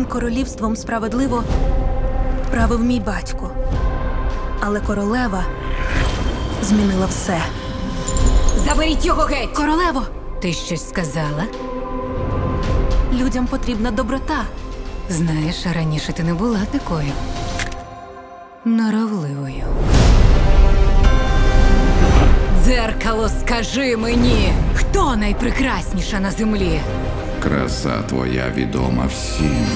Королівством справедливо правив мій батько. Але королева змінила все. Заберіть його геть! Королево, Ти щось сказала? людям потрібна доброта. Знаєш, раніше ти не була такою. Норовливою. Дзеркало, скажи мені, хто найпрекрасніша на землі? Краса твоя відома всім.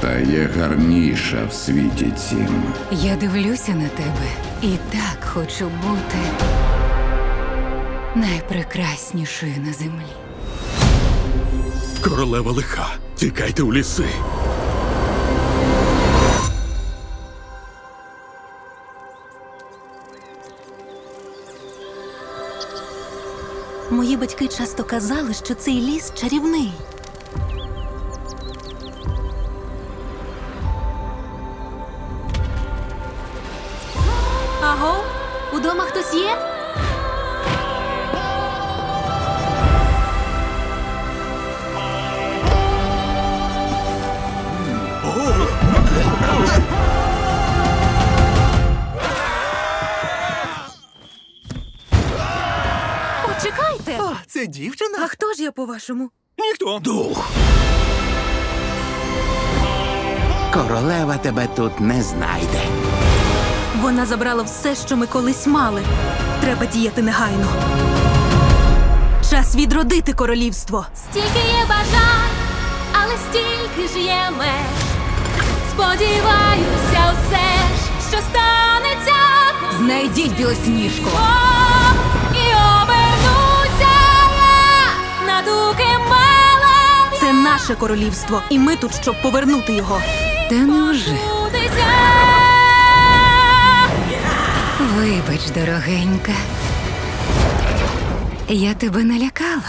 Та є гарніша в світі цім. Я дивлюся на тебе і так хочу бути найпрекраснішою на землі. Королева лиха. Тікайте у ліси. Мої батьки часто казали, що цей ліс чарівний. Аго, удома хтось є? Почекайте! А, це дівчина? А хто ж я по-вашому? Ніхто. Дух. Королева тебе тут не знайде. Вона забрала все, що ми колись мали. Треба діяти негайно. Час відродити королівство. Стільки є бажань, але стільки ж є меж. Сподіваюся, все ж, що станеться. Знайдіть білосніжку. Наше королівство, і ми тут, щоб повернути його. Та невже? Вибач, дорогенька. Я тебе налякала.